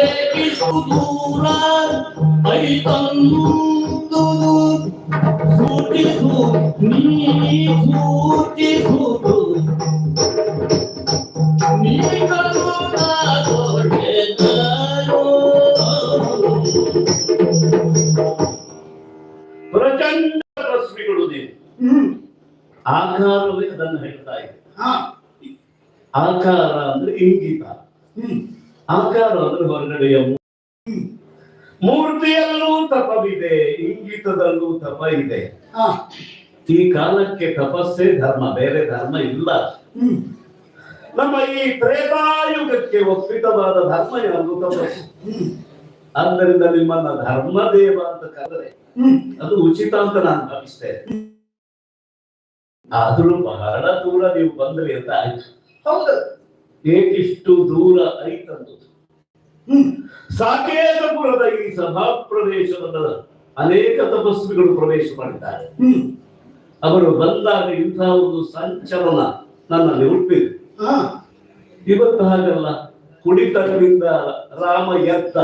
ಏಕಿಷ್ಟು ದೂರ ಐತಂದು ಸೂಚಿಸು ಅಂದ್ರೆ ಹೊರಗಡೆಯ ಮೂರ್ತಿಯಲ್ಲೂ ತಪವಿದೆ ಇಂಗಿತದಲ್ಲೂ ತಪ ಇದೆ ಈ ಕಾಲಕ್ಕೆ ತಪಸ್ಸೇ ಧರ್ಮ ಬೇರೆ ಧರ್ಮ ಇಲ್ಲ. ನಮ್ಮ ಈ ತ್ರೇತಾಯುಗಕ್ಕೆ ಒಪ್ಪಿತವಾದ ಧರ್ಮ ಯಾವುದು ತಪಸ್ಸು? ಆದ್ದರಿಂದ ನಿಮ್ಮನ್ನ ಧರ್ಮದೇವ ಅಂತ ಕರೆದರೆ ಅದು ಉಚಿತ ಅಂತ ನಾನು ಭಾವಿಸ್ತೇನೆ. ಆದ್ರೂ ಬಹಳ ದೂರ ನೀವು ಬಂದ್ರಿ ಅಂತ ಆಯ್ತು. ಹೌದು. ಏಕಿಷ್ಟು ದೂರ ಐತಂದು. ಸಾಕೇತಪುರದ ಈ ಸಭಾ ಪ್ರದೇಶದ ಅನೇಕ ತಪಸ್ವಿಗಳು ಪ್ರವೇಶ ಮಾಡಿದ್ದಾರೆ. ಹ್ಮ್. ಅವರು ಬಂದಾಗ ಇಂತಹ ಒಂದು ಸಂಚಲನ ನನ್ನಲ್ಲಿ ಹುಟ್ಟಿದೆ. ಹಾ. ಇವತ್ತು ಹಾಗಲ್ಲ ಕುಡಿತಗಳಿಂದ ರಾಮ ಎತ್ತ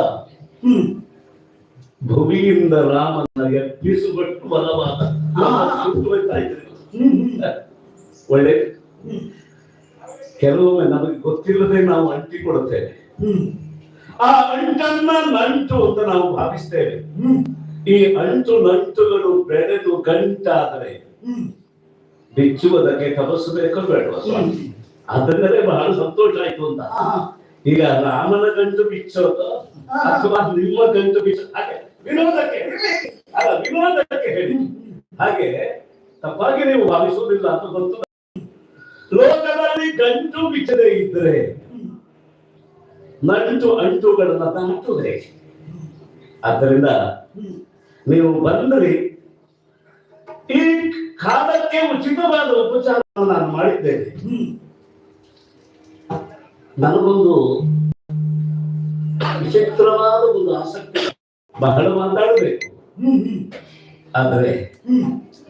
ಭುವಿಯಿಂದ ರಾಮನ ಎಬ್ಬಿಸುಬಟ್ಟು ಬಲವಾದ ಒಳ್ಳೆ. ಕೆಲವೊಮ್ಮೆ ನಮಗೆ ಗೊತ್ತಿಲ್ಲದೆ ನಾವು ಅಂಟಿಕೊಡುತ್ತೇವೆ. ಹ್ಮ್. ಆ ಅಂಟನ್ನ ನಂಟು ಅಂತ ನಾವು ಭಾವಿಸ್ತೇವೆ. ಈ ಅಂಟು ನಂಟುಗಳು ಬೆಳೆದು ಗಂಟಾದರೆ ಬಿಚ್ಚುವುದಕ್ಕೆ ತಪಸ್ಸು ಬೇಕೋ ಬೇಡ ಅದನ್ನೇ ಬಹಳ ಸಂತೋಷ ಆಯ್ತು ಅಂತ. ಈಗ ರಾಮನ ಗಂಟು ಬಿಚ್ಚೋದು ಅಥವಾ ನಿಮ್ಮ ಗಂಟು ಬಿಚ್ಚ ಹಾಗೆ ವಿನೋದಕ್ಕೆ ಅಲ್ಲ ವಿನೋದಕ್ಕೆ ಹೇಳಿ. ಹಾಗೆ ತಪ್ಪಾಗಿ ನೀವು ಭಾವಿಸುವುದಿಲ್ಲ ಅಂತ ಗೊತ್ತು ಲೋಕದಲ್ಲಿ ಗಂಟು ಬಿಚ್ಚದೆ ಇದ್ದರೆ ನಂಟು ಅಂಟುಗಳನ್ನ ದಾಟುವುದೇ ಆದ್ದರಿಂದ ನೀವು ಬಂದ್ರಿ ಈ ಕಾಲಕ್ಕೆ ಉಚಿತವಾದ ಉಪಚಾರ ನಾನು ಮಾಡಿದ್ದೇನೆ. ನನಗೊಂದು ವಿಚಿತ್ರವಾದ ಒಂದು ಆಸಕ್ತಿ ಬಹಳ ಮಾತಾಡಬೇಕು. ಆದರೆ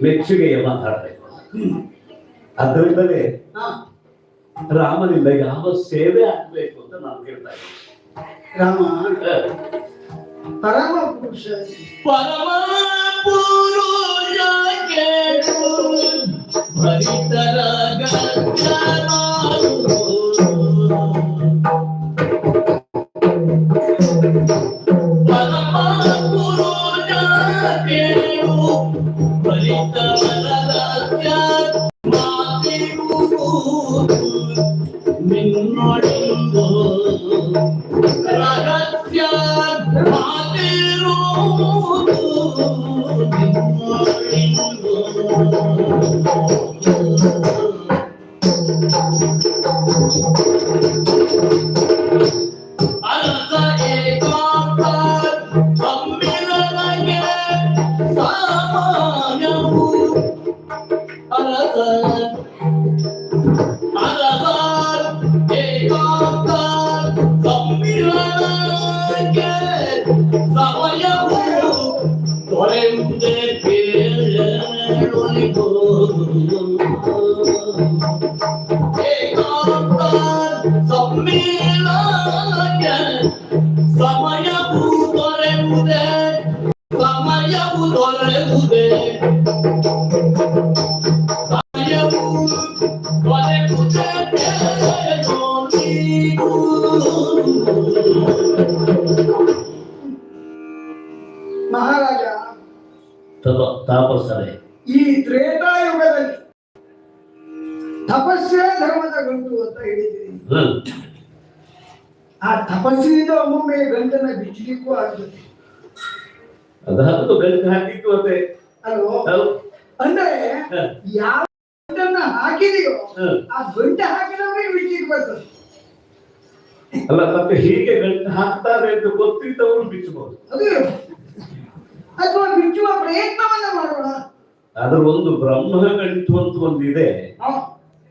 ಮೆಚ್ಚುಗೆಯ ಮಾತಾಡಬೇಕು. ಅದರಿಂದಲೇ ರಾಮನಿಂದ ಯಾವ ಸೇವೆ ಆಗ್ಬೇಕು? ಅಂತ ನಾನು ಕೇಳ್ತಾ ಇದ್ದೀನಿ ರಾಮ ಹ. ಪರಮ ಪುರುಷ ಪರಮ ಪುರುಷಕ್ಕೆ ಪರಿತರ ಪರಮ ಮಹಾರಾಜ ತಪ- ತಾಪಸರೇ ಈ ತ್ರೇತಾಯುಗದಲ್ಲಿ ತಪಸ್ಸೇ ಧರ್ಮದ ಗಂಟು ಅಂತ ಹೇಳಿದ್ದೀರಿ. ಆ ತಪಸ್ಸಿನಿಂದ ಒಮ್ಮೊಮ್ಮೆ ಗಂಟನ್ನ ಬಿಚ್ಚಲಿಕ್ಕೂ ಆಗ್ತದೆ ಅದಾದ್ರು ಗಂಟು ಹಾಕಿತ್ತು ಅದೇ ಅಲ್ವೋ. ಅಂದ್ರೆ. ಯಾವ ಗಂಟನ್ನ ಹಾಕಿದೆಯೋ ಆ ಗಂಟೆ ಹಾಕಿದವರಿಗೆ ಬಿಚ್ಚಲಿಕ್ಕೆ ಬರ್ತದೆ. ಅಲ್ಲ ಮತ್ತೆ ಹೀಗೆ ಗಂಟು ಹಾಕ್ತಾರೆ ಅಂತ ಗೊತ್ತಿದ್ದವರು ಬಿಚ್ಚಬಹುದು. ಅದು. ಅಥವಾ ಬಿಚ್ಚುವ ಪ್ರಯತ್ನವನ್ನ ಮಾಡೋಣ. ಅದರ ಒಂದು ಬ್ರಹ್ಮ ಗಂಟು ಅಂತ ಒಂದಿದೆ ಹ.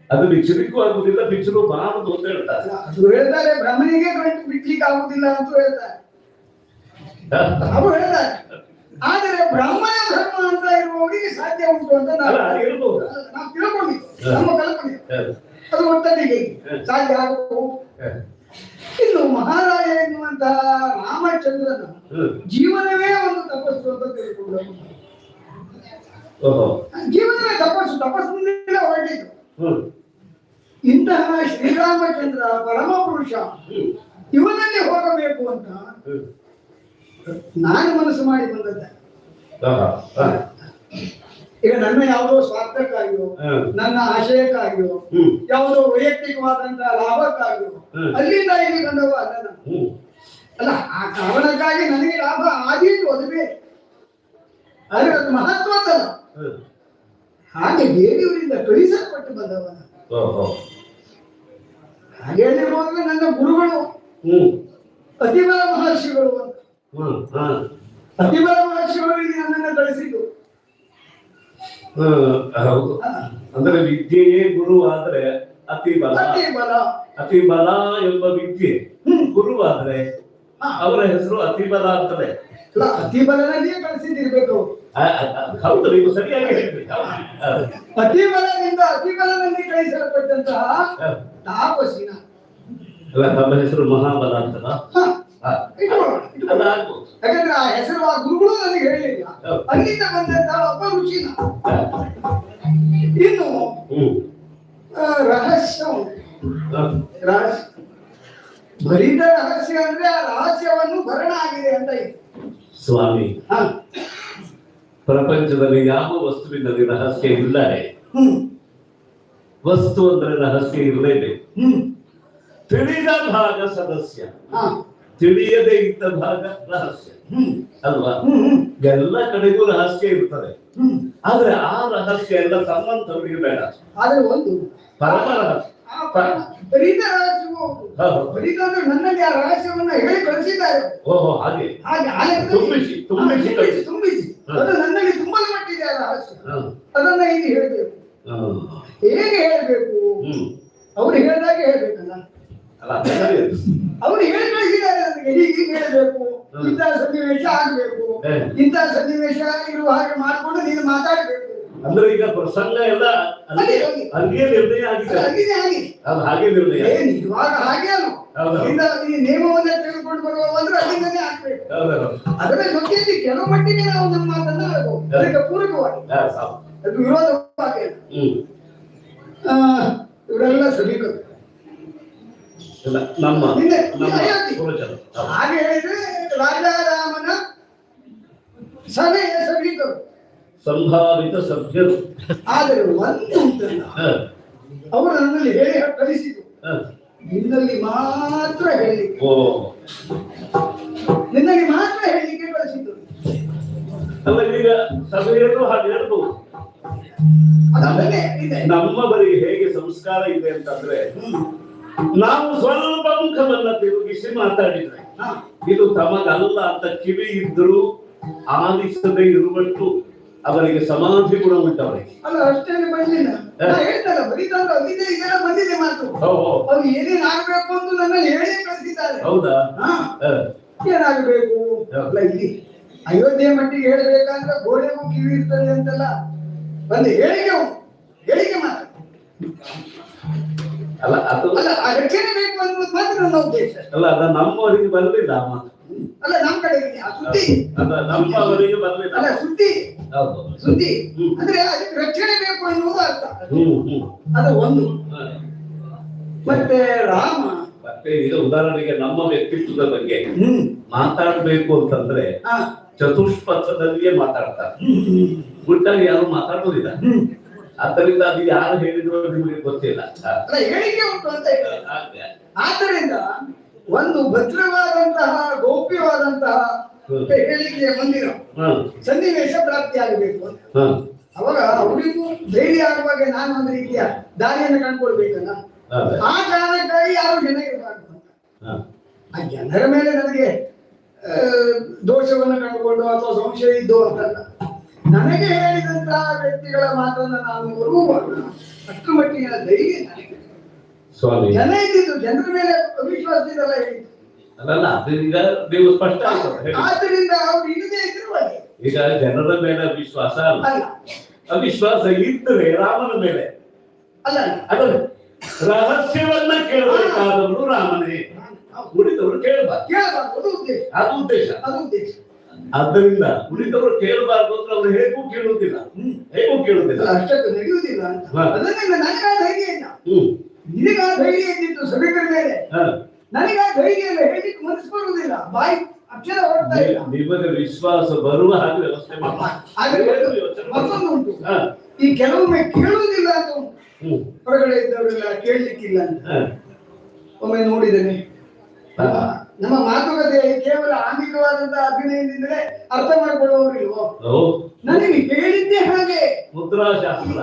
ಅದು ಬಿಚ್ಚಲಿಕ್ಕೂ ಆಗುದಿಲ್ಲ ಬಿಚ್ಚಲು ಬಾರದು ಅಂತ ಹೇಳ್ತಾರೆ. ಅದು ಹೇಳ್ತಾರೆ ಬ್ರಹ್ಮನಿಗೆ ಗಂಟು ಬಿಡ್ಲಿಕ್ಕೆ ಆಗುದಿಲ್ಲ ಅಂತ ಹೇಳ್ತಾರೆ. ಅವರು ಹೇಳ್ತಾರೆ. ಆದರೆ ಬ್ರಾಹ್ಮಣ ಧರ್ಮ ಅಂತ ಇರುವವರಿಗೆ ಸಾಧ್ಯ ಉಂಟು ಅಂತ ನಾವು ನಾವು ನಮ್ಮ ಕಲ್ಪನೆ. ಅದು ಒಟ್ಟಲ್ಲಿಗೆ ಸಾಧ್ಯ ಆಗಬಹುದು. ಇನ್ನು ಮಹಾರಾಜ ಎನ್ನುವಂತಹ ರಾಮಚಂದ್ರನ. ಜೀವನವೇ ಒಂದು ತಪಸ್ಸು ಅಂತ ತಿಳ್ಕೊಂಡು ತಪಸ್ಸು ತಪಸ್ಸಿನಿಂದ ಹೊರಟಿದ್ದು. ಇಂತಹ ಶ್ರೀರಾಮಚಂದ್ರ ಪರಮ ಪುರುಷ ಇವನಲ್ಲಿ ಹೋಗಬೇಕು ಅಂತ ನಾನು ಮನಸ್ಸು ಮಾಡಿ ಬಂದದ್ದೆ. ಈಗ ನನ್ನ ಯಾವುದೋ ಸ್ವಾರ್ಥಕ್ಕಾಗಿಯೋ ನನ್ನ ಆಶಯಕ್ಕಾಗಿಯೋ ಯಾವುದೋ ವೈಯಕ್ತಿಕವಾದಂತಹ ಲಾಭಕ್ಕಾಗಿಯೋ ಅಲ್ಲಿಂದ ಇಲ್ಲಿ ಬಂದವ ಅಲ್ಲ ಅಲ್ಲ ಆ ಕಾರಣಕ್ಕಾಗಿ ನನಗೆ ಲಾಭ ಆದೀತು ಅದುವೇ ಆದ್ರೆ ಅದು ಮಹತ್ವದ್ದಲ್ಲ ಹ್ಮ್ ಹಾಗೆ ಬೇರೆಯವರಿಂದ ಕಳಿಸಲ್ಪಟ್ಟು ಬಂದವ ನಾನು. ಓಹೋ ಹಾಗೆ ಹೇಳಿರುವಾಗ ನನ್ನ ಗುರುಗಳು ಅತಿಬಲ ಮಹರ್ಷಿಗಳು ಅಂತ. ಹ್ಮ್ ಹ. ಅತಿಬಲ ಮಹರ್ಷಿಗಳು ಇಲ್ಲಿ ನನ್ನನ್ನು ಕಳಿಸಿದ್ದು. ಹ್ಮ್, ಹೌದು. ಅಂದ್ರೆ ವಿದ್ಯೆಯೇ ಗುರು ಆದ್ರೆ ಅತಿ ಬಲ ಅತಿಬಲ ಅತಿ ಬಲ ಎಂಬ ವಿದ್ಯೆ ಗುರು ಆದ್ರೆ. ಅವರ ಹೆಸರು ಅತಿಬಲ ಅಂತಲೇ. ಅತಿಬಲನಲ್ಲಿಯೇ ಕಳಿಸಿದಿರ್ಬೇಕು ಹೌದು ನೀವು ಸರಿಯಾಗಿ ಹೇಳಿದ್ರಿ. ಹೌದು. ಅತಿಬಲದಿಂದ ಅತಿಬಲನಲ್ಲಿ ಕಳಿಸಲ್ಪಟ್ಟಂತಹ ತಾಪಸಿನ. ಅಲ್ಲ ನಮ್ಮ ಹೆಸರು ಮಹಾಬಲ ಅಂತಲ್ಲ ಯಾಕಂದ್ರೆ ಆ ಹೆಸರು ಆ ಗುರುಗಳು ನನಗೆ ಹೇಳಿಲ್ಲ. ಅಲ್ಲಿಂದ ಬಂದಂತಹ ಒಬ್ಬ ರುಚಿನ. ಇನ್ನು ಆ, ರಹಸ್ಯ. ರಹಸ್ಯ ಬರಿದ ರಹಸ್ಯ ಅಂದ್ರೆ ಆ ರಹಸ್ಯವನ್ನು ಭರಣ ಆಗಿದೆ ಅಂತ ಸ್ವಾಮಿ. ಪ್ರಪಂಚದಲ್ಲಿ ಯಾವ ವಸ್ತುವಿನಲ್ಲಿ ರಹಸ್ಯ ಇಲ್ಲದೆ ವಸ್ತು ಅಂದ್ರೆ ರಹಸ್ಯ ಇರಲೇಬೇಕು ತಿಳಿದ ಭಾಗ ಸದಸ್ಯ. ತಿಳಿಯದೇ ಇದ್ದ ಭಾಗ ರಹಸ್ಯ. ಅಲ್ವಾ? ಎಲ್ಲ ಕಡೆಗೂ ರಹಸ್ಯ ಇರ್ತದೆ ಆದ್ರೆ ಆ ರಹಸ್ಯ ಎಲ್ಲ ಸಂಬಂಧವರಿಗೆ ಬೇಡ. ಆದ್ರೆ ಒಂದು ಪರಮ ರಹಸ್ಯ. ರಹಸ್ಯವೂ. ಅಂದ್ರೆ ನನ್ನಲ್ಲಿ ಆ ರಹಸ್ಯವನ್ನ ಹೇಳಿ ಕಳಿಸಿದ್ದಾರೆ. ಓಹೋ ಹಾಗೆ. ಹಾಗೆ ತುಂಬಿಸಿ, ತುಂಬಿಸಿ. ತುಂಬಿಸಿ. ಅದು ನನ್ನಲ್ಲಿ ಆ ರಹಸ್ಯ. ಅದನ್ನ ಹೇಳ್ಬೇಕು. ಹೇಗೆ ಹೇಳ್ಬೇಕು? ಅವ್ರು ಹೇಳಿದಾಗೆ ಹೇಳ್ಬೇಕಲ್ಲ. ಅವ್ರು ಹೇಳಿ ಕಳಿಸಿದ್ದಾರೆ ನನಗೆ. ಹೀಗೆ ಹೇಳ್ಬೇಕು. ಸನ್ನಿವೇಶ ಆಗ್ಬೇಕು. ಇಂಥ ಸನ್ನಿವೇಶ ಇರುವ ಹಾಗೆ ಮಾಡ್ಕೊಂಡು ನೀನು ಮಾತಾಡ್ಬೇಕು. ಅಂದ್ರೆ ಈಗ ಪ್ರಸಂಗ ಎಲ್ಲ ಅಲ್ಲಿ. ಅಲ್ಲಿಯೇ ನಿರ್ಣಯ ಆಗಿದೆ. ಹಾಗೆ ಅದು ಹಾಗೆ ನಿರ್ಣಯ. ಏ, ನಿಜವಾಗ ಹಾಗೆ ಅಲ್ಲ ಈ ನಿಯಮವನ್ನ ತೆಗೆದುಕೊಂಡು ಬರುವ ಅಂದ್ರೆ ಅಲ್ಲಿಂದನೇ ಆಗ್ಬೇಕು. ಹೌದು. ಅದರ ಜೊತೆಯಲ್ಲಿ ಕೆಲವು ಮಟ್ಟಿಗೆ ನಾವು ನಮ್ಮ ಮಾತನ್ನ ಅದಕ್ಕೆ ಪೂರಕವಾಗಿ. ಅದು ವಿರೋಧವಾಗಿ ಇವರೆಲ್ಲ ಸಭಿಕರು. ನಮ್ಮ. ಹಾಗೆ ಹೇಳಿದ್ರೆ ರಾಜಾರಾಮನ ಸಭೆಯ ಸಭಿಕರು. ಸಂಭಾವಿತ ಸಭ್ಯರು. ಆದರೆ ಒಂದು ಉಂಟಲ್ಲ. ಅವರು ನನ್ನಲ್ಲಿ ಹೇಳಿ ಕಳಿಸಿದ್ರು. ನಿನ್ನಲ್ಲಿ ಮಾತ್ರ ಹೇಳಿ ಓ. ನಿನ್ನಲ್ಲಿ ಮಾತ್ರ ಹೇಳಿಕೆ ಕಳಿಸಿದ್ರು. ಅಲ್ಲ ಈಗ ಸಭೆಯಲ್ಲೂ ಹಾಗೆ ಹೇಳ್ಬೋದು ಇದೆ. ನಮ್ಮವರಿಗೆ ಹೇಗೆ ಸಂಸ್ಕಾರ ಇದೆ ಅಂತಂದ್ರೆ ನಾವು ಸ್ವಲ್ಪ ಮುಖವನ್ನ ತಿರುಗಿಸಿ ಮಾತಾಡಿದ್ರೆ. ಇದು ತಮಗಲ್ಲ ಅಂತ ಕಿವಿ ಇದ್ರೂ ಆಲಿಸದೆ ಇರುವಷ್ಟು ಅವರಿಗೆ ಸಮಾಧಿ ಕೂಡ ಉಂಟವರಿಗೆ ಅಲ್ಲ ಅಷ್ಟೇನೆ ಬಂದಿಲ್ಲ. ಹೇಳ್ತಾರ ಬರೀತಾಂದ್ರೆ ಅಲ್ಲಿದೆ ಇದೆಲ್ಲ ಬಂದಿದೆ ಮಾತು. ಅವ್ರು ಏನೇನ್ ಆಗ್ಬೇಕು ಅಂತ ನನ್ನ ಹೇಳಿ ಕಳಿಸಿದ್ದಾರೆ. ಹೌದಾ? ಏನಾಗಬೇಕು? ಅಲ್ಲ ಇಲ್ಲಿ ಅಯೋಧ್ಯೆ ಮಟ್ಟಿಗೆ ಹೇಳ್ಬೇಕಂದ್ರೆ ಗೋಡೆಗೂ ಕಿವಿ ಇರ್ತದೆ ಅಂತಲ್ಲ. ಒಂದು ಹೇಳಿಕೆ ಉಂಟು. ಹೇಳಿಕೆ ಮಾತ್ರ. ಅಲ್ಲ ಅದು ಅಲ್ಲ ಅದಕ್ಕೆ ರಕ್ಷಣೆ ಬೇಕು ಅನ್ನೋದು ಮಾತ್ರ ನನ್ನ ಉದ್ದೇಶ. ಅಲ್ಲ ಅದ ನಮ್ಮವರಿಗೆ ಬರಲಿಲ್ಲ ಆ ಮಾತು ಅಲ್ಲ ನಮ್ ಕಡೆ ಸುದ್ದಿ. ಅಲ್ಲ ಸುದ್ದಿ. ಸುದ್ದಿ. ಅಂದ್ರೆ ಅದಕ್ಕೆ ರಕ್ಷಣೆ ಬೇಕು ಎನ್ನುವುದು ಅರ್ಥ. ಅದು ಒಂದು. ಮತ್ತೆ ರಾಮ. ಮತ್ತೆ ಈಗ ಉದಾಹರಣೆಗೆ ನಮ್ಮ ವ್ಯಕ್ತಿತ್ವದ ಬಗ್ಗೆ. ಮಾತಾಡ್ಬೇಕು ಅಂತಂದ್ರೆ ಚತುಷ್ಪಥದಲ್ಲಿಯೇ ಮಾತಾಡ್ತಾರೆ. ಗುಟ್ಟಾಗಿ ಯಾರು ಮಾತಾಡೋದಿಲ್ಲ. ಆದ್ದರಿಂದ ಅದು ಯಾರು ಹೇಳಿದ್ರು ನಿಮಗೆ ಗೊತ್ತಿಲ್ಲ. ಹೇಳಿಕೆ ಉಂಟು ಅಂತ. ಆದ್ದರಿಂದ ಒಂದು ಭದ್ರವಾದಂತಹ ಗೌಪ್ಯವಾದಂತಹ. ಹೇಳಿಕೆಯ ಮಂದಿರ. ಸನ್ನಿವೇಶ ಪ್ರಾಪ್ತಿಯಾಗಬೇಕು ಅಂತ. ಅವಾಗ ಅವರಿಗೂ ಧೈರ್ಯ ಆಗುವಾಗ ನಾನು ಒಂದು ರೀತಿಯ ದಾರಿಯನ್ನು ಕಂಡುಕೊಳ್ಬೇಕಲ್ಲ? ಆ ಕಾರಣಕ್ಕಾಗಿ ಯಾರು ಜನ ಇರಬಾರ್ದು ಅಂತ. ಆ ಜನರ ಮೇಲೆ ನನಗೆ ದೋಷವನ್ನು ಕಂಡುಕೊಂಡು ಅಥವಾ ಸಂಶಯ ಇದ್ದು ಅಂತಲ್ಲ. ನನಗೆ ಹೇಳಿದಂತಹ ವ್ಯಕ್ತಿಗಳ ಮಾತನ್ನು ನಾನು ಬರುವಾಗ ಅಷ್ಟು ಮಟ್ಟಿನ ಧೈರ್ಯ ನನಗೆ. ಸ್ವಾಮಿ. ಜನ ಇದ್ದಿದ್ದು ಜನರ ಮೇಲೆ ಅವಿಶ್ವಾಸದಿಂದಲ್ಲ ಹೇಳಿದ್ದು ಅಲ್ಲಲ್ಲ ಅದರಿಂದ ನೀವು ಸ್ಪಷ್ಟ ಆದ್ದರಿಂದ ಅವ್ರು ಇಲ್ಲದೆ ಇದ್ರು ಹಾಗೆ ಈಗ ಜನರ ಮೇಲೆ ವಿಶ್ವಾಸ ಅಲ್ಲ. ಅಲ್ಲ. ಅವಿಶ್ವಾಸ ಇದ್ದರೆ ರಾಮನ ಮೇಲೆ. ಅಲ್ಲ ಅಲ್ಲ. ರಹಸ್ಯವನ್ನ ಕೇಳಬೇಕಾದವರು ರಾಮನೇ. ಉಳಿದವರು ಕೇಳಬಾರ್ದು. ಕೇಳಬಾರ್ದು ಅದು ಉದ್ದೇಶ. ಅದು ಉದ್ದೇಶ. ಅದು ಉದ್ದೇಶ. ಆದ್ದರಿಂದ ಉಳಿದವರು ಕೇಳಬಾರ್ದು ಅಂದ್ರೆ ಅವರು ಹೇಗೂ ಕೇಳುವುದಿಲ್ಲ. ಹೇಗೂ ಕೇಳುವುದಿಲ್ಲ. ಅಷ್ಟಕ್ಕೆ ನಡೆಯುವುದಿಲ್ಲ ಅಂತ. ಹಾ. ಅದನ್ನ ನನಗ ಇಲ್ಲ. ಹ್ಮ್. ನಿನಗ ಧೈರ್ಯ ಇದ್ದಿತ್ತು ಸಭಿಕರ ಮೇಲೆ. ನನಗ ಧೈರ್ಯ ಇಲ್ಲ ಹೇಳಿಕ್ ಮನಸ್ಸು ಬರುವುದಿಲ್ಲ ಬಾಯಿ ಅಕ್ಷರ ಹೊರಡ್ತಾ ಇಲ್ಲ ನಿಮಗೆ ವಿಶ್ವಾಸ ಬರುವ ಹಾಗೆ ವ್ಯವಸ್ಥೆ ಮತ್ತೊಂದು ಉಂಟು. ಈ ಕೆಲವೊಮ್ಮೆ ಕೇಳುವುದಿಲ್ಲ ಅಂತ. ಹೊರಗಡೆ ಇದ್ದವರೆಲ್ಲ ಕೇಳಲಿಕ್ಕಿಲ್ಲ ಅಂತ. ಒಮ್ಮೆ ನೋಡಿದ್ದೇನೆ. ನಮ್ಮ ಮಾತುಕತೆ ಕೇವಲ ಆಂಗಿಕವಾದಂತಹ ಅಭಿನಯದಿಂದಲೇ ಅರ್ಥ ಮಾಡಿಕೊಳ್ಳುವವರಿಲ್ವೋ ನನಗೆ ಹೇಳಿದ್ದೆ ಹಾಗೆ. ಮುದ್ರಾಶಾಸ್ತ್ರ.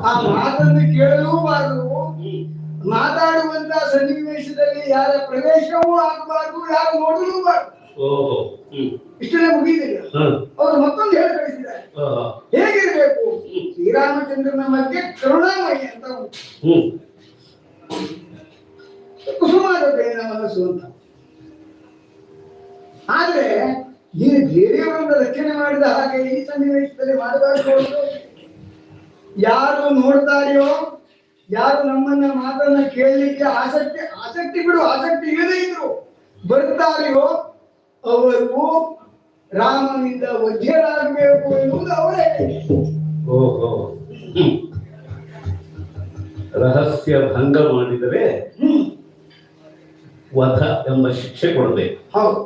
ಆ ಮಾತನ್ನು ಕೇಳಲೂ ಬಾರದು ಮಾತಾಡುವಂತ ಸನ್ನಿವೇಶದಲ್ಲಿ ಯಾರ ಪ್ರವೇಶವೂ ಆಗಬಾರ್ದು ಯಾರು ನೋಡಲೂಬಾರ್ದು ಇಷ್ಟನೇ ಮುಗಿದಿಲ್ಲ ಅವರು ಮತ್ತೊಂದು ಹೇಳಿ ಕಳಿಸಿದ್ದಾರೆ. ಹೇಗಿರ್ಬೇಕು? ಶ್ರೀರಾಮಚಂದ್ರನ ಮಧ್ಯೆ ಕರುಣಾಮಯಿ ಅಂತ ಉಂಟು. ಕುಸುಮಾದಬೇನ ಮನಸ್ಸು ಅಂತ. ಆದ್ರೆ ನೀನು ಬೇರೆಯವರನ್ನ ರಕ್ಷಣೆ ಮಾಡಿದ ಹಾಗೆ ಈ ಸನ್ನಿವೇಶದಲ್ಲಿ ಮಾಡಬಾರದು. ಯಾರು ನೋಡ್ತಾರೆಯೋ ಯಾರು ನಮ್ಮನ್ನ ಮಾತನ್ನ ಕೇಳಲಿಕ್ಕೆ ಆಸಕ್ತಿ ಆಸಕ್ತಿ ಬಿಡು ಆಸಕ್ತಿ ಇಲ್ಲದೆ ಇದ್ರು. ಬರ್ತಾರೆಯೋ ಅವರು ರಾಮನಿಂದ ವಜ್ಯರಾಗಬೇಕು ಎನ್ನುವುದು ಅವರೇ. ಓಹೋ. ರಹಸ್ಯ ಭಂಗ ಮಾಡಿದರೆ ವಧ ಎಂಬ ಶಿಕ್ಷೆ ಕೊಡಬೇಕು. ಹೌದು.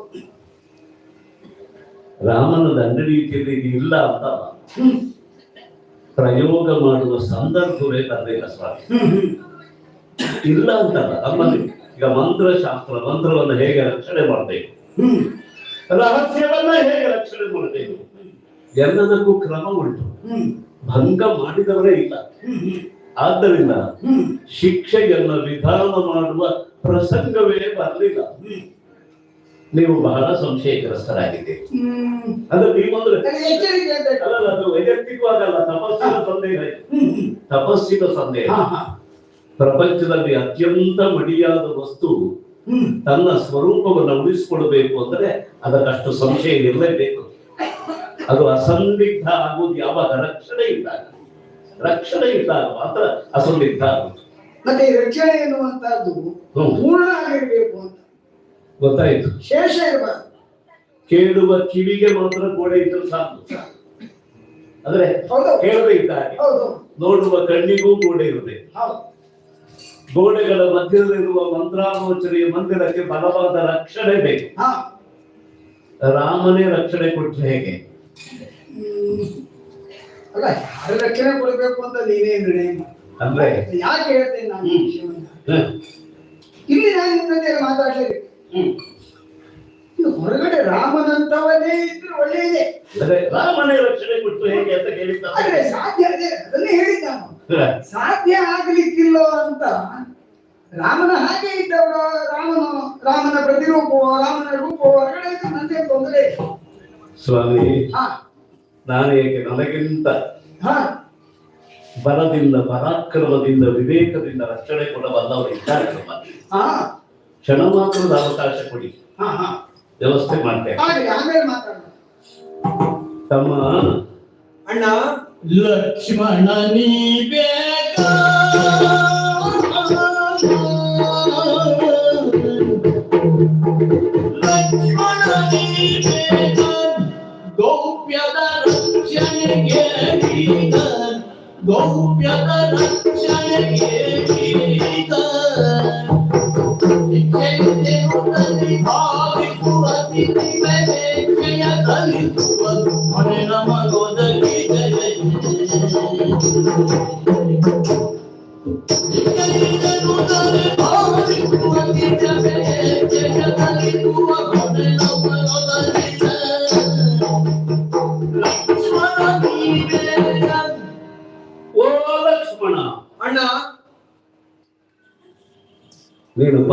ರಾಮನ ದಂಡ ರೀತಿಯಲ್ಲಿ ಇಲ್ಲ ಅಂತ. ಪ್ರಯೋಗ ಮಾಡುವ ಸಂದರ್ಭವೇ ಬರಲಿಲ್ಲ ಸ್ವಾಮಿ. ಇಲ್ಲ ಅಂತಲ್ಲ, ನಮ್ಮಲ್ಲಿ ಈಗ ಮಂತ್ರಶಾಸ್ತ್ರ, ಮಂತ್ರವನ್ನು ಹೇಗೆ ರಕ್ಷಣೆ ಮಾಡಬೇಕು? ರಹಸ್ಯವನ್ನ ಹೇಗೆ ರಕ್ಷಣೆ ಮಾಡಬೇಕು? ಎಲ್ಲದಕ್ಕೂ ಕ್ರಮ ಉಂಟು. ಭಂಗ ಮಾಡಿದವರೇ ಇಲ್ಲ. ಆದ್ದರಿಂದ ಶಿಕ್ಷೆಯನ್ನ ವಿಧಾನ ಮಾಡುವ ಪ್ರಸಂಗವೇ ಬರಲಿಲ್ಲ. ನೀವು ಬಹಳ ಸಂಶಯಗ್ರಸ್ತರಾಗಿದ್ದೀರಿ. ಹ್ಮ್. ಅದು ನೀವೊಂದು ಅಲ್ಲ ಅದು ವೈಯಕ್ತಿಕವಾಗಲ್ಲ ತಪಸ್ಸಿನ ಸಂದೇಹ ತಪಸ್ಸಿನ ಸಂದೇಹ. ಪ್ರಪಂಚದಲ್ಲಿ ಅತ್ಯಂತ ಮಡಿಯಾದ ವಸ್ತು ತನ್ನ ಸ್ವರೂಪವನ್ನು ಉಳಿಸಿಕೊಳ್ಬೇಕು ಅಂದ್ರೆ ಅದಕ್ಕಷ್ಟು ಸಂಶಯ ಇರಲೇಬೇಕು. ಅದು ಅಸಂದಿಗ್ಧ ಆಗುವುದು ಯಾವಾಗ? ರಕ್ಷಣೆ ಇದ್ದಾಗ. ರಕ್ಷಣೆ ಇದ್ದಾಗ ಮಾತ್ರ ಅಸಂದಿಗ್ಧ ಆಗುವುದು. ಮತ್ತೆ ರಕ್ಷಣೆ ಎನ್ನುವಂತಹದ್ದು ಪೂರ್ಣ ಆಗಿರ್ಬೇಕು ಅಂತ. ಗೊತ್ತಾಯ್ತು? ಶೇಷ ಇರಬಾರ್ದು. ಕೇಳುವ ಕಿವಿಗೆ ಮಾತ್ರ ಗೋಡೆ ಇದ್ರೆ ಸಾಕು. ಅಂದ್ರೆ ಕೇಳಬೇಕಾಗಿ ನೋಡುವ ಕಣ್ಣಿಗೂ ಗೋಡೆ ಇರುತ್ತೆ. ಗೋಡೆಗಳ ಮಧ್ಯದಲ್ಲಿರುವ ಮಂತ್ರಾಲೋಚನೆಯ ಮಂದಿರಕ್ಕೆ ಬಲವಾದ ರಕ್ಷಣೆ ಬೇಕು. ಹಾ. ರಾಮನೇ ರಕ್ಷಣೆ ಕೊಟ್ಟರೆ ಹೇಗೆ. ಅಲ್ಲ ರಕ್ಷಣೆ ಕೊಡಬೇಕು ಅಂತ ನೀನೇ ನಿರ್ಣಯ ಅಂದ್ರೆ? ಯಾಕೆ ಹೇಳ್ತೇನೆ ನಾನು ಇಲ್ಲಿ ನಾನು. ಇದು ಹೊರಗಡೆ ರಾಮನಂತವನೇ ಇದ್ರೆ ಒಳ್ಳೆಯದೇ. ಅದೇ ರಾಮನೇ ರಕ್ಷಣೆ ಕೊಟ್ಟು ಹೇಗೆ ಅಂತ ಆದ್ರೆ ಕೇಳಿದ್ದಾರೆ ಸಾಧ್ಯ ಅದೇ ಅದನ್ನೇ ಹೇಳಿದ್ದ. ಸಾಧ್ಯ ಆಗ್ಲಿಕ್ಕಿಲ್ಲ ಅಂತ ರಾಮನ ಹಾಗೆ ಇದ್ದವರು ರಾಮನು ರಾಮನ ಪ್ರತಿರೂಪವೋ ರಾಮನ ರೂಪವೋ ಹೊರಗಡೆ ನಂದೇ ತೊಂದರೆ. ಸ್ವಾಮಿ ನಾನು ಏಕೆ ನನಗಿಂತ ಹಾ. ಬಲದಿಂದ ಪರಾಕ್ರಮದಿಂದ ವಿವೇಕದಿಂದ ರಕ್ಷಣೆ ಕೊಡಬಲ್ಲವರು ಇದ್ದಾರೆ ಕ್ಷಣ ಮಾತ್ರದ ಅವಕಾಶ ಕೊಡಿ. ಹಾ ಹಾ. ವ್ಯವಸ್ಥೆ ಮಾಡ್ತೇವೆ ಆಮೇಲೆ ಮಾತಾಡೋಣ. ತಮ್ಮ ಅಣ್ಣ? ಲಕ್ಷ್ಮಣ ನೀ ಬೇಕ? ಲಕ್ಷ್ಮಣ ನೀ ಬೇಕ? ಗೌಪ್ಯದ ರಕ್ಷಣೆಗೆ ಗೌಪ್ಯದ ರಕ್ಷಣೆಗೆ Thank you.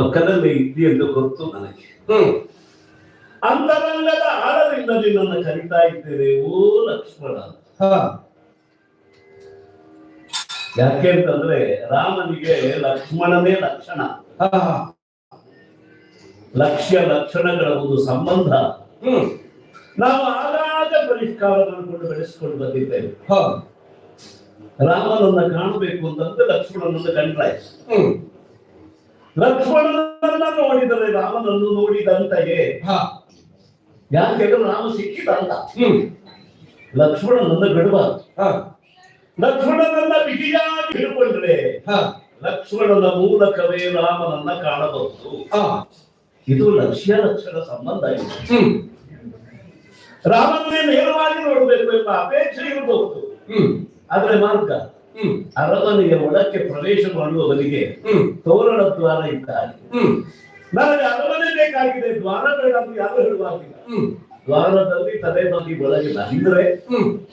ನೀನು ಪಕ್ಕದಲ್ಲೇ ಇದ್ದಿ ಎಂದು ಗೊತ್ತು ನನಗೆ. ಅಂತರಂಗದ ಆಳದಿಂದ ನಿನ್ನನ್ನು ಕರಿತಾ ಇದ್ದೇನೆ ಓ ಲಕ್ಷ್ಮಣ. ಯಾಕೆ ಅಂತಂದ್ರೆ ರಾಮನಿಗೆ ಲಕ್ಷ್ಮಣನೇ ಲಕ್ಷಣ. ಲಕ್ಷ್ಯ ಲಕ್ಷಣಗಳ ಒಂದು ಸಂಬಂಧ. ನಾವು ಆಗಾಗ ಪರಿಷ್ಕಾರಗಳನ್ನು ಬೆಳೆಸಿಕೊಂಡು ಬಂದಿದ್ದೇವೆ. ಹ. ರಾಮನನ್ನ ಕಾಣಬೇಕು ಅಂತಂದ್ರೆ ಲಕ್ಷ್ಮಣನನ್ನು ಕಂಡ್ರಾಯ್ತು ಲಕ್ಷ್ಮಣನನ್ನ ನೋಡಿದರೆ ರಾಮನನ್ನು ನೋಡಿದಂತೆಯೇ. ಹ. ಯಾಕೆಂದ್ರೆ ರಾಮ ಸಿಕ್ಕಿದಂತ. ಹ್ಮ್. ಲಕ್ಷ್ಮಣನನ್ನ ಬಿಡಬಾರ್ದು. ಹ. ಲಕ್ಷ್ಮಣನನ್ನ ಬಿಗಿಯಾಗಿ ಹಿಡ್ಕೊಂಡ್ರೆ ಹ. ಲಕ್ಷ್ಮಣನ ಮೂಲಕವೇ ರಾಮನನ್ನ ಕಾಣಬಹುದು. ಹ. ಇದು ಲಕ್ಷ್ಯ ಲಕ್ಷಣ ಸಂಬಂಧ ಇದೆ. ಹ್ಮ್. ರಾಮನ್ನೇ ನೇರವಾಗಿ ನೋಡಬೇಕು ಎಂಬ ಅಪೇಕ್ಷೆ ಇರಬಹುದು. ಹ್ಮ್. ಆದ್ರೆ ಮಾರ್ಗ ಅರಮನೆಯ ಒಳಕ್ಕೆ ಪ್ರವೇಶ ಮಾಡುವವರಿಗೆ ತೋರಣ ದ್ವಾರ ಇದ್ದಾರೆ ನನಗೆ ಅರಮನೆ ಬೇಕಾಗಿದೆ ದ್ವಾರ ಬೇಡ ಅಂತ ಯಾರು ಹೇಳುವಾಗಿಲ್ಲ ದ್ವಾರದಲ್ಲಿ ತಲೆ ಬದಿ ಒಳಗೆ ಬಂದ್ರೆ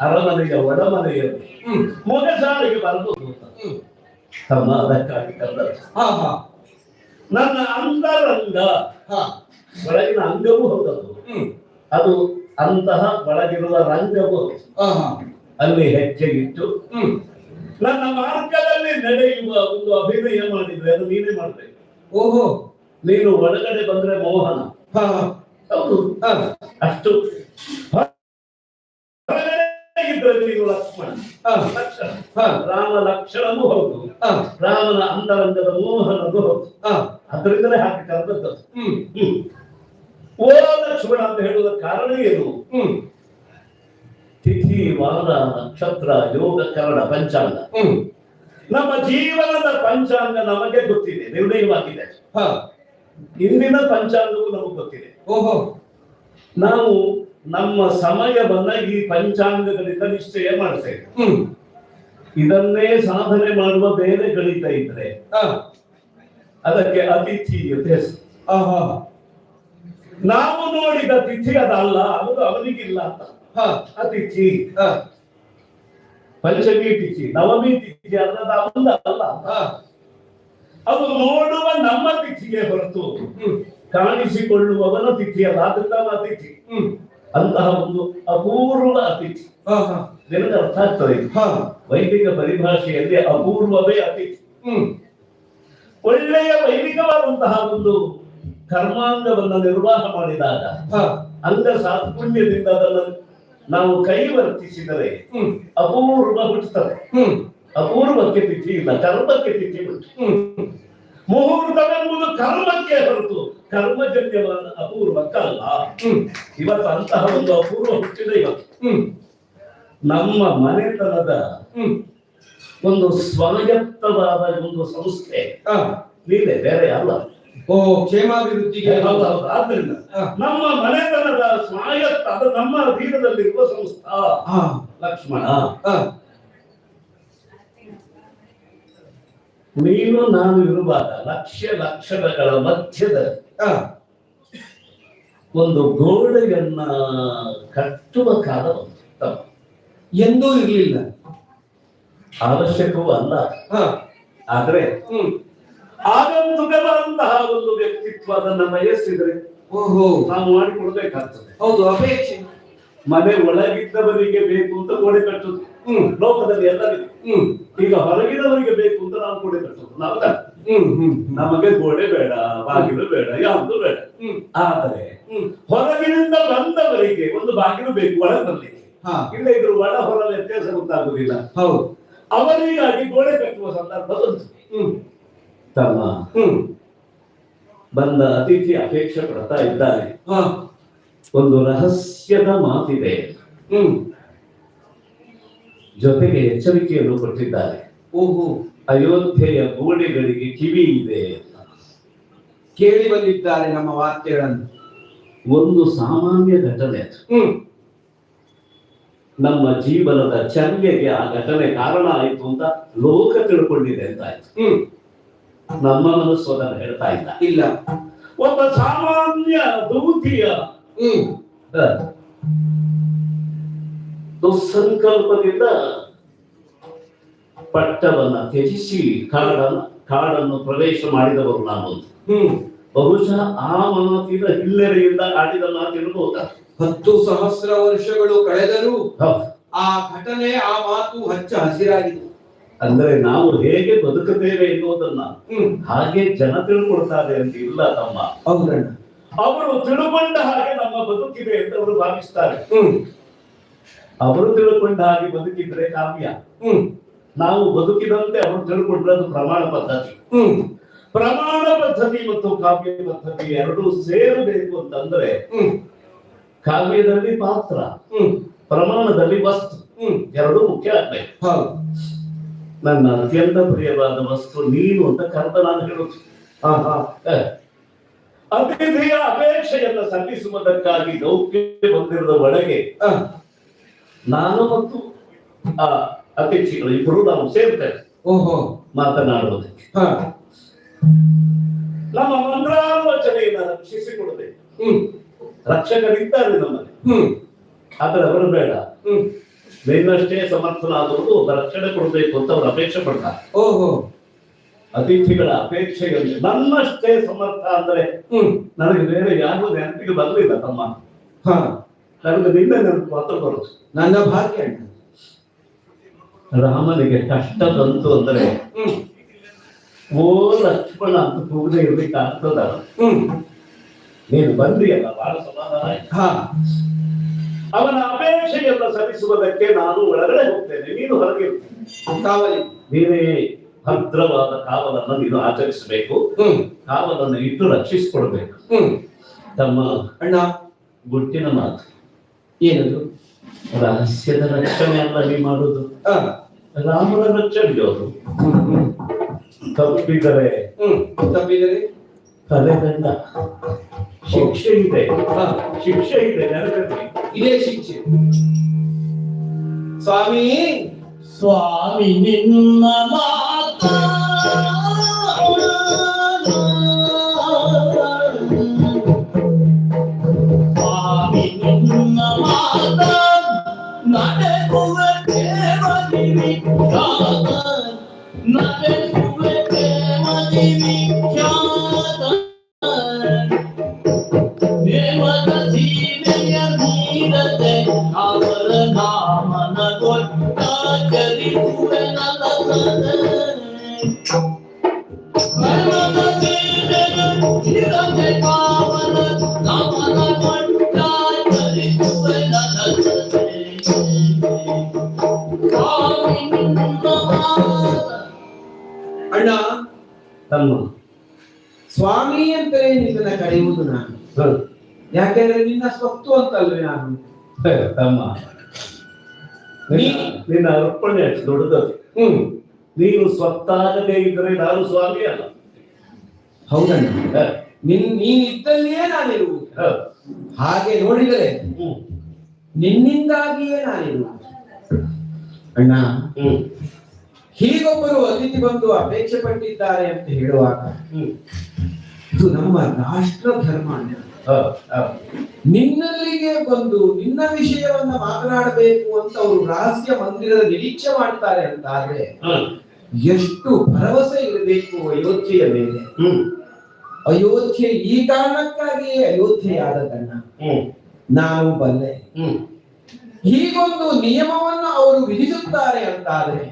ಅರಮನೆಯ ಒಳಮನೆಯಲ್ಲಿ ಮೊಗಸಾರಿಗೆ ಬರಬಹುದು ತಮ್ಮ ಅದಕ್ಕಾಗಿ ಹ ನನ್ನ ಅಂತರಂಗ ಹ. ಒಳಗಿನ ಅಂಗವೂ ಹೌದದು. ಅದು ಅಂತಹ ಒಳಗಿರುವ ರಂಗವೂ ಅಲ್ಲಿ ಹೆಜ್ಜೆ ಇಟ್ಟು ನನ್ನ ಮಾರ್ಗದಲ್ಲಿ ನಡೆಯುವ ಒಂದು ಅಭಿನಯ ಮಾಡಿದ್ರೆ ಅದು ನೀನೇ ಮಾಡ್ಬೇಕು. ಓಹೋ. ನೀನು ಒಳಗಡೆ ಬಂದ್ರೆ ಮೋಹನ. ಹ. ಹೌದು. ಅಷ್ಟು. ನೀನು ಲಕ್ಷ್ಮಣ. ರಾಮ ಲಕ್ಷಣವೂ ಹೌದು. ಹ. ರಾಮನ ಅಂತರಂಗದ ಮೋಹನದು ಹೌದು. ಹ. ಅದರಿಂದಲೇ ಹಾಕಿ ಕರೆದದ್ದು ಹ್ಮ್. ಹ್ಮ್. ಓ ಲಕ್ಷ್ಮಣ ಅಂತ ಹೇಳುವ ಕಾರಣ ಏನು? ಹ್ಮ್. ತಿಥಿ ವಾರ ನಕ್ಷತ್ರ ಯೋಗ ಕರಣ ಪಂಚಾಂಗ. ನಮ್ಮ ಜೀವನದ ಪಂಚಾಂಗ ನಮಗೆ ಗೊತ್ತಿದೆ ನಿರ್ಣಯವಾಗಿದೆ. ಹ. ಇಂದಿನ ಪಂಚಾಂಗವು ನಮಗೆ ಗೊತ್ತಿದೆ. ಓಹೋ. ನಾವು ನಮ್ಮ ಸಮಯವನ್ನ ಈ ಪಂಚಾಂಗಗಳಿಂದ ನಿಶ್ಚಯ ಮಾಡ್ತೇವೆ. ಇದನ್ನೇ ಸಾಧನೆ ಮಾಡುವ ಬೇರೆ ಗಣಿತ ಇದ್ರೆ. ಹ. ಅದಕ್ಕೆ ಅತಿಥಿ ನಾವು ನೋಡಿದ ತಿಥಿ ಅದಲ್ಲ ಅದು ಅವನಿಗಿಲ್ಲ ಅಂತ. ಅತಿಥಿ ಹ. ಪಂಚಮಿ ತಿಥಿ ನವಮಿ ತಿಥಿ ಅನ್ನೋದು ಅಲ್ಲ. ಅದು ನೋಡುವ ನಮ್ಮ ತಿಥಿಗೆ ಹೊರತು ಕಾಣಿಸಿಕೊಳ್ಳುವವನ ತಿಥಿ ಅಲ್ಲ ಆದ್ರಿಂದ ಅತಿಥಿ ಅಂತಹ ಒಂದು ಅಪೂರ್ವ ಅತಿಥಿ. ನಿನಗೆ ಅರ್ಥ ಆಗ್ತದೆ ವೈದಿಕ ಪರಿಭಾಷೆಯಲ್ಲಿ ಅಪೂರ್ವವೇ ಅತಿಥಿ. ಒಳ್ಳೆಯ ವೈದಿಕವಾದಂತಹ ಒಂದು ಕರ್ಮಾಂಗವನ್ನು ನಿರ್ವಾಹ ಮಾಡಿದಾಗ ಹ. ಅಂಗ ಸಾತ್ಪುಣ್ಯದಿಂದ ಅದನ್ನು ನಾವು ಕೈ ವರ್ತಿಸಿದರೆ ಅಪೂರ್ವ ಹುಟ್ಟುತ್ತದೆ. ಹ್ಮ್. ಅಪೂರ್ವಕ್ಕೆ ತಿಥಿ ಇಲ್ಲ ಕರ್ಮಕ್ಕೆ ತಿಥಿ ಉಂಟು. ಮುಹೂರ್ತವೆಂಬುದು ಕರ್ಮಕ್ಕೆ ಹೊರತು ಕರ್ಮಜನ್ಯವಾದ ಅಪೂರ್ವಕ್ಕಲ್ಲ ಇವತ್ತು ಅಂತಹ ಒಂದು ಅಪೂರ್ವ ಹುಟ್ಟಿದೆ ಇವತ್ತು. ನಮ್ಮ ಮನೆತನದ ಒಂದು ಸ್ವಾಯತ್ತವಾದ ಒಂದು ಸಂಸ್ಥೆ. ಬೇರೆ ಅಲ್ಲ. ಓ ಕ್ಷೇಮಾಭಿವೃದ್ಧಿಗೆ. ಆದ್ರಿಂದ. ನಮ್ಮ ಮನೆತನದ ಸ್ವಾಯತ್ತ ಅದು ನಮ್ಮ ಅಧೀನದಲ್ಲಿರುವ ಸಂಸ್ಥಾ. ಲಕ್ಷ್ಮಣ. ನೀನು ನಾನು ಇರುವಾಗ ಲಕ್ಷ ಲಕ್ಷಣಗಳ ಮಧ್ಯದಲ್ಲಿ ಒಂದು ಗೋಡೆಯನ್ನ ಕಟ್ಟುವ ಕಾಲ ಬಂತು. ಎಂದೂ ಇರಲಿಲ್ಲ. ಅವಶ್ಯಕವೂ ಅಲ್ಲ. ಹ. ಆದ್ರೆ ಹ್ಮ್. ಆಗಂತುಕವಾದಂತಹ ಒಂದು ವ್ಯಕ್ತಿತ್ವ ಅದನ್ನ ಬಯಸಿದ್ರೆ ಓಹೋ. ನಾವು ಮಾಡಿಕೊಡ್ಬೇಕಾಗ್ತದೆ. ಹೌದು ಅಪೇಕ್ಷೆ. ಮನೆ ಒಳಗಿದ್ದವರಿಗೆ ಬೇಕು ಅಂತ ಗೋಡೆ ಕಟ್ಟುದು. ಹ್ಮ್. ಲೋಕದಲ್ಲಿ ಎಲ್ಲರಿಗೂ. ಹ್ಮ್. ಈಗ ಹೊರಗಿನವರಿಗೆ ಬೇಕು ಅಂತ ನಾವು ಗೋಡೆ ಕಟ್ಟುದು. ನಾವು ನಮಗೆ ಗೋಡೆ ಬೇಡ ಬಾಗಿಲು ಬೇಡ ಯಾವುದು ಬೇಡ. ಹ್ಮ್. ಆದರೆ ಹ್ಮ್. ಹೊರಗಿನಿಂದ ಬಂದವರಿಗೆ ಒಂದು ಬಾಗಿಲು ಬೇಕು ಒಳ ಬರ್ಲಿಕ್ಕೆ ಇಲ್ಲ ಇದ್ರ ಒಳ ಹೊರ ವ್ಯತ್ಯಾಸ ಗೊತ್ತಾಗುದಿಲ್ಲ ಹೌದು. ಅವರಿಗಾಗಿ ಗೋಡೆ ಕಟ್ಟುವ ಸಂದರ್ಭ ಬಂತು. ಹ್ಮ್. ತಮ್ಮ ಬಂದ ಅತಿಥಿ ಅಪೇಕ್ಷೆ ಪಡ್ತಾ ಇದ್ದಾರೆ. ಒಂದು ರಹಸ್ಯದ ಮಾತಿದೆ. ಜೊತೆಗೆ ಎಚ್ಚರಿಕೆಯನ್ನು ಕೊಟ್ಟಿದ್ದಾರೆ. ಓಹೋ. ಅಯೋಧ್ಯೆಯ ಗೋಡೆಗಳಿಗೆ ಕಿವಿ ಇದೆ. ಕೇಳಿ ಬಂದಿದ್ದಾರೆ ನಮ್ಮ ವಾರ್ತೆಗಳನ್ನು ಒಂದು ಸಾಮಾನ್ಯ ಘಟನೆ. ನಮ್ಮ ಜೀವನದ ಚರ್ಯೆಗೆ ಆ ಘಟನೆ ಕಾರಣ ಆಯಿತು ಅಂತ ಲೋಕ ತಿಳ್ಕೊಂಡಿದೆ ಅಂತ ಆಯ್ತು. ನಮ್ಮ ಮನಸ್ಸು ಅದನ್ನು ಹೇಳ್ತಾ ಇಲ್ಲ. ಇಲ್ಲ. ಒಬ್ಬ ಸಾಮಾನ್ಯ ದೂತಿಯ ದುಸ್ಸಂಕಲ್ಪದಿಂದ ಪಟ್ಟವನ್ನ ತ್ಯಜಿಸಿ ಕಾಡನ್ನ ಕಾಡನ್ನು ಪ್ರವೇಶ ಮಾಡಿದವರು ನಾನು. ಹ್ಮ್. ಬಹುಶಃ ಆ ಮಾತಿನ ಹಿನ್ನೆಲೆಯಿಂದ ಆಡಿದ ಮಾತಿರಬಹುದು ಹತ್ತು ಸಹಸ್ರ ವರ್ಷಗಳು ಕಳೆದರೂ ಆ ಘಟನೆ ಆ ಮಾತು ಹಚ್ಚ ಹಸಿರಾಗಿದೆ ಅಂದ್ರೆ ನಾವು ಹೇಗೆ ಬದುಕುತ್ತೇವೆ ಎನ್ನುವುದನ್ನ ಹಾಗೆ ಜನ ತಿಳ್ಕೊಡ್ತಾರೆ ಅಂತ ಇಲ್ಲ ತಮ್ಮ. ಅವರು ತಿಳುಕೊಂಡ ಹಾಗೆ ನಮ್ಮ ಬದುಕಿದೆ ಅಂತ ಅವರು ಭಾವಿಸ್ತಾರೆ. ಅವರು ತಿಳ್ಕೊಂಡ ಹಾಗೆ ಬದುಕಿದ್ರೆ ಕಾವ್ಯ ನಾವು ಬದುಕಿದಂತೆ ಅವರು ತಿಳ್ಕೊಂಡ್ರೆ ಅದು ಪ್ರಮಾಣ ಪದ್ಧತಿ. ಹ್ಮ್. ಪ್ರಮಾಣ ಪದ್ಧತಿ ಮತ್ತು ಕಾವ್ಯ ಪದ್ಧತಿ ಎರಡೂ ಸೇರಬೇಕು ಅಂತಂದ್ರೆ ಕಾವ್ಯದಲ್ಲಿ ಪಾತ್ರ ಹ್ಮ್. ಪ್ರಮಾಣದಲ್ಲಿ ವಸ್ತು ಎರಡು ಎರಡೂ ಮುಖ್ಯ ಆಗ್ಬೇಕು. ನನ್ನ ಅತ್ಯಂತ ಪ್ರಿಯವಾದ ವಸ್ತು ನೀನು ಅಂತ ಕರ್ತ ನಾನು ಹೇಳುದು. ಅತಿಥಿಯ ಅಪೇಕ್ಷೆಯನ್ನು ಸಲ್ಲಿಸುವುದಕ್ಕಾಗಿ ಗೌಪ್ಯ ಬಂದಿರದ ಒಳಗೆ ನಾನು ಮತ್ತು ಆ ಅತಿಥಿಗಳು ಇಬ್ಬರು ನಾವು ಸೇರ್ತೇವೆ. ಓಹೋ. ಮಾತನಾಡುವುದಕ್ಕೆ. ಹಾ. ನಮ್ಮ ಮಂತ್ರಾಲೋಚನೆಯನ್ನು ರಕ್ಷಿಸಿಕೊಡಬೇಕು. ಹ್ಮ್. ರಕ್ಷಕರಿದ್ದಾರೆ ನಮ್ಮಲ್ಲಿ. ಹ್ಮ್. ಆದರೆ ಅವರು ಬೇಡ. ಹ್ಮ್. ನಿನ್ನಷ್ಟೇ ಸಮರ್ಥನಾದವರು ರಕ್ಷಣೆ ಕೊಡಬೇಕು ಅಂತ ಅವರು ಅಪೇಕ್ಷೆ ಪಡ್ತಾರೆ. ಓಹೋ. ಅತಿಥಿಗಳ ಅಪೇಕ್ಷೆಯಲ್ಲಿ ನನ್ನಷ್ಟೇ ಸಮರ್ಥ ಅಂದ್ರೆ ಹ್ಮ್. ನನಗೆ ಬೇರೆ ಯಾರು ನೆನಪಿಗೆ ಬರಲಿಲ್ಲ ತಮ್ಮ. ಹ. ನನಗೆ ನಿನ್ನ ನೆನಪು ಮಾತ್ರ ಬರುತ್ತೆ. ನನ್ನ ಭಾಗ್ಯ ರಾಮನಿಗೆ ಕಷ್ಟ ಬಂತು ಅಂದ್ರೆ ಓ ಲಕ್ಷ್ಮಣ ಅಂತ ಕೂಗದೆ ಇರ್ಲಿಕ್ಕೆ ಆಗ್ತದ ಹ್ಮ್. ನೀನು ಬಂದ್ರಿಯಲ್ಲ ಬಹಳ ಸಮಾಧಾನ ಆಯ್ತು. ಅವನ ಅಪೇಕ್ಷೆಯನ್ನ ಸಲ್ಲಿಸುವುದಕ್ಕೆ ನಾನು ಒಳಗಡೆ ಹೋಗ್ತೇನೆ. ನೀನು ಹೊರಗೆ. ಕಾವಲಿ. ನೀನೇ ಭದ್ರವಾದ ಕಾವಲನ್ನು ನೀನು ಆಚರಿಸಬೇಕು. ಕಾವಲನ್ನ ಇಟ್ಟು ರಕ್ಷಿಸಿಕೊಡ್ಬೇಕು. ತಮ್ಮ ಅಣ್ಣ. ಗುಟ್ಟಿನ ಮಾತು. ಏನದು? ರಹಸ್ಯದ ರಕ್ಷಣೆ ಅಲ್ಲ ನೀ ಮಾಡುದು ರಾಮನ ರಕ್ಷಣೆ ಅವರು ತಪ್ಪಿದರೆ ತಪ್ಪಿದರೆ? ತಲೆದಂಡ ಶಿಕ್ಷೆ ಇದೆ ಹಾ ಶಿಕ್ಷೆ ಇದೆ ನೆನಪಿರಲಿ ಇದೇ ಶಿಕ್ಷೆ ಸ್ವಾಮಿ ಸ್ವಾಮಿ ನಿನ್ನ ಮಾತ ಸ್ವಾಮಿ ನಿನ್ನ ಮಾತ ನಡೆಸುವ ದೇವದಿ ವಿಖ್ಯಾತ ತಮ್ಮ. ಸ್ವಾಮಿ ಅಂತಲೇ ನಿನ್ನ ಕರೆಯುವುದು ನಾನು. ಯಾಕೆಂದ್ರೆ ನಿನ್ನ ಸ್ವತ್ತು ಅಂತಲ್ವೇ ನಾನು. ತಮ್ಮ. ನಿನ್ನ- ಅರ್ಪಣೆ ಅಷ್ಟು ದೊಡ್ಡದದು. ಹ್ಮ್. ನೀನು ಸ್ವತ್ತಾಗದೇ ಇದ್ರೆ ನಾನು ಸ್ವಾಮಿ ಅಲ್ಲ. ಹೌದಣ್ಣ. ನಿನ್ ನೀನಿದ್ದಲ್ಲಿಯೇ ನಾನಿರುವುದು. ಹ, ಹಾಗೆ ನೋಡಿದರೆ ನಿನ್ನಿಂದಾಗಿಯೇ ನಾನಿರುವುದು. ಅಣ್ಣ ಹ್ಮ್, ಹೀಗೊಬ್ಬರು ಅತಿಥಿ ಬಂದು ಅಪೇಕ್ಷೆ ಪಟ್ಟಿದ್ದಾರೆ ಅಂತ ಹೇಳುವಾಗ ಇದು ನಮ್ಮ ರಾಷ್ಟ್ರ ಧರ್ಮ ನಿನ್ನಲ್ಲಿಗೆ ಬಂದು ನಿನ್ನ ವಿಷಯವನ್ನ ಮಾತನಾಡಬೇಕು ಅಂತ ಅವರು ರಹಸ್ಯ ಮಂದಿರದ ನಿರೀಕ್ಷೆ ಮಾಡ್ತಾರೆ ಅಂತ ಆದ್ರೆ ಎಷ್ಟು ಭರವಸೆ ಇರಬೇಕು ಅಯೋಧ್ಯೆಯ ಮೇಲೆ. ಅಯೋಧ್ಯೆ ಈ ಕಾರಣಕ್ಕಾಗಿಯೇ ಅಯೋಧ್ಯೆಯಾದದನ್ನ ಹ್ಮ್, ನಾವು ಬಲ್ಲೆ. ಹೀಗೊಂದು ನಿಯಮವನ್ನು ಅವರು ವಿಧಿಸುತ್ತಾರೆ ಅಂತಾದ್ರೆ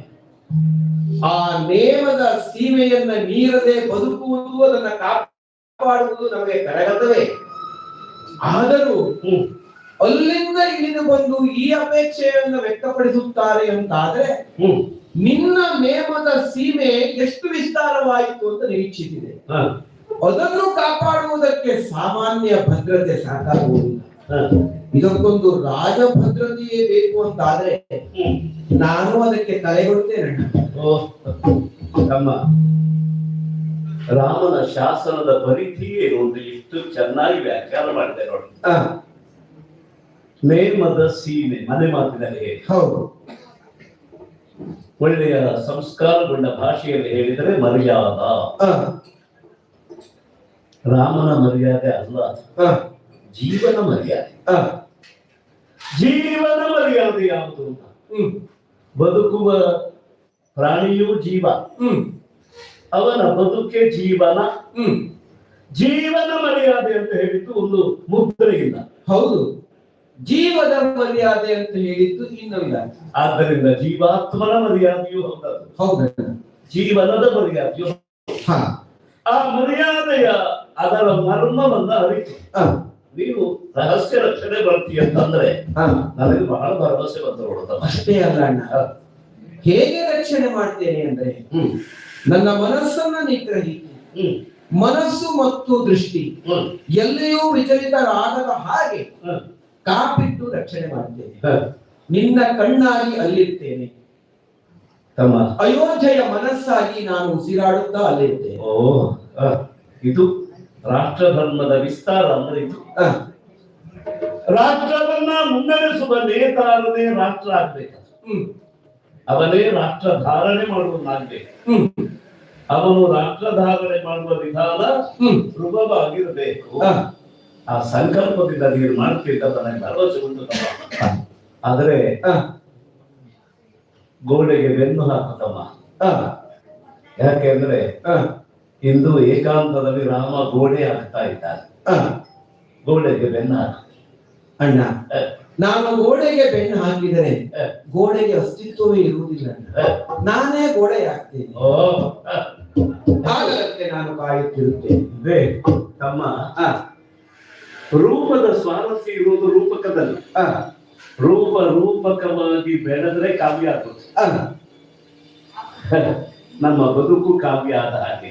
ಆ ನೇಮದ ಸೀಮೆಯನ್ನ ಮೀರದೆ ಬದುಕುವುದು ಅದನ್ನ ಕಾಪಾಡುವುದು ನಮಗೆ ಕರಗತವೇ? ಆದರೂ ಅಲ್ಲಿಂದ ಇಳಿದು ಬಂದು ಈ ಅಪೇಕ್ಷೆಯನ್ನು ವ್ಯಕ್ತಪಡಿಸುತ್ತಾರೆ ಅಂತಾದ್ರೆ ನಿನ್ನ ನೇಮದ ಸೀಮೆ ಎಷ್ಟು ವಿಸ್ತಾರವಾಯಿತು ಅಂತ ನಿರೀಕ್ಷಿಸಿದೆ. ಅದನ್ನು ಕಾಪಾಡುವುದಕ್ಕೆ ಸಾಮಾನ್ಯ ಭದ್ರತೆ ಸಾಕಾಗುವುದಿಲ್ಲ. ಇದಕ್ಕೊಂದು ರಾಜಭದ್ರತೆಯೇ ಬೇಕು ಅಂತ ಆದ್ರೆ ನಾನು ಅದಕ್ಕೆ ತಲೆಗೊಡ್ತೇನೆ ತಮ್ಮ ರಾಮನ ಶಾಸನದ ಪರಿಧಿಯೇ ಒಂದು ಇಷ್ಟು ಚೆನ್ನಾಗಿ ವ್ಯಾಖ್ಯಾನ ಮಾಡಿದೆ ನೋಡಿ. ನೇಮದ ಸೀಮೆ ಮನೆ ಮಾತಿನಲ್ಲಿ ಹೇಳಿ. ಹೌದು. ಒಳ್ಳೆಯ ಸಂಸ್ಕಾರಗೊಂಡ ಭಾಷೆಯಲ್ಲಿ ಹೇಳಿದರೆ ಮರ್ಯಾದ. ರಾಮನ ಮರ್ಯಾದೆ ಅಲ್ಲ. ಜೀವನ ಮರ್ಯಾದೆ. ಜೀವನ ಮರ್ಯಾದೆ ಯಾವುದು ಅಂತ? ಹ್ಮ್. ಬದುಕುವ ಪ್ರಾಣಿಯು ಜೀವ. ಹ್ಮ್. ಅವನ ಬದುಕೆ ಜೀವನ. ಹ್ಮ್. ಜೀವನ ಮರ್ಯಾದೆ ಅಂತ ಹೇಳಿದ್ದು ಒಂದು ಮುದ್ರೆ ಇಲ್ಲ. ಹೌದು. ಜೀವದ ಮರ್ಯಾದೆ ಅಂತ ಹೇಳಿದ್ದು ಇನ್ನೊಂದ ಆದ್ದರಿಂದ ಜೀವಾತ್ಮನ ಮರ್ಯಾದೆಯೂ ಹೌದದು ಹೌದು. ಜೀವನದ ಮರ್ಯಾದೆಯು ಆ ಮರ್ಯಾದೆಯ ಅದರ ಮರ್ಮವನ್ನ ಅರಿತು. ನೀನು ರಹಸ್ಯ ರಕ್ಷಣೆ ಬರ್ತೀಯ ಅಂತಂದ್ರೆ ನನಗೆ ಬಹಳ ಭರವಸೆ ಬಂತು ನೋಡುತ್ತ ಅಷ್ಟೇ ಅಲ್ಲ ಅಣ್ಣ. ಹೇಗೆ ರಕ್ಷಣೆ ಮಾಡ್ತೇನೆ ಅಂದ್ರೆ ನನ್ನ ಮನಸ್ಸನ್ನ ನಿಗ್ರಹಿಸಿ ಮನಸ್ಸು ಮತ್ತು ದೃಷ್ಟಿ ಎಲ್ಲಿಯೂ ವಿಚಲಿತರಾಗದ ಹಾಗೆ ಕಾಪಿಟ್ಟು ರಕ್ಷಣೆ ಮಾಡ್ತೇನೆ. ನಿನ್ನ ಕಣ್ಣಾಗಿ ಅಲ್ಲಿರ್ತೇನೆ. ತಮ್ಮ. ಅಯೋಧ್ಯೆಯ ಮನಸ್ಸಾಗಿ ನಾನು ಉಸಿರಾಡುತ್ತಾ ಅಲ್ಲಿರ್ತೇನೆ. ಓ ಇದು ರಾಷ್ಟ್ರ ಧರ್ಮದ ವಿಸ್ತಾರ ಅಂದ್ರೆ ಇದು. ರಾಷ್ಟ್ರವನ್ನ ಮುನ್ನಡೆಸುವ ನೇತಾರನೇ ರಾಷ್ಟ್ರ ಆಗ್ಬೇಕು. ಹ್ಮ್, ಅವನೇ ರಾಷ್ಟ್ರ ಧಾರಣೆ ಮಾಡುವನಾಗ್ಬೇಕು. ಅವನು ರಾಷ್ಟ್ರ ಧಾರಣೆ ಮಾಡುವ ವಿಧಾನ ಸುಲಭವಾಗಿರಬೇಕು. ಆ, ಸಂಕಲ್ಪದಿಂದ ನೀನು ಮಾಡ್ತೀರಿ ಅಂತ ನನಗೆ ಭರವಸೆ ಉಂಟು. ಆದ್ರೆ ಗೋಡೆಗೆ ಬೆನ್ನು ಹಾಕುತ್ತಮ್ಮ ಯಾಕೆ ಯಾಕೆಂದ್ರೆ ಇಂದು ಏಕಾಂತದಲ್ಲಿ ರಾಮ ಗೋಡೆ ಆಗ್ತಾ ಇದ್ದಾನೆ ಆ. ಗೋಡೆಗೆ ಬೆನ್ನ ಅಣ್ಣ ನಾನು ಗೋಡೆಗೆ ಬೆನ್ನು ಹಾಕಿದರೆ ಗೋಡೆಗೆ ಅಸ್ತಿತ್ವವೇ ಇರುವುದಿಲ್ಲ ನಾನೇ ಗೋಡೆ ಆಗ್ತೇನೆ ಓ. ಹ. ಆಗಲಕ್ಕೆ ನಾನು ಕಾಯುತ್ತಿರುತ್ತೇನೆ. ತಮ್ಮ ಆ, ರೂಪದ ಸ್ವಾರಸ್ಯ ಇರುವುದು ರೂಪಕದಲ್ಲಿ. ಆ, ರೂಪ ರೂಪಕವಾಗಿ ಬೆಳೆದ್ರೆ ಕಾವ್ಯ ಆಗುತ್ತೆ ನಮ್ಮ ಬದುಕು ಕಾವ್ಯ ಆದ ಹಾಗೆ.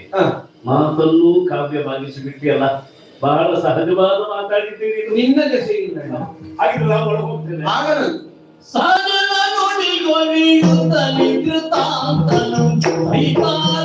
ಮಾತನ್ನು ಕಾವ್ಯವಾಗಿಸಿ ಬಿಟ್ಟಿಯಲ್ಲ ಬಹಳ ಸಹಜವಾದ ಮಾತಾಡಿದ್ದೀರಿ ನಿನ್ನ ನಿನ್ನಗೆ ಸಿಗಿಲ್ಲ. ಹಾಗಿದ್ರೆ ನಾವು ಒಳಗೆ ಹೋಗ್ತೇನೆ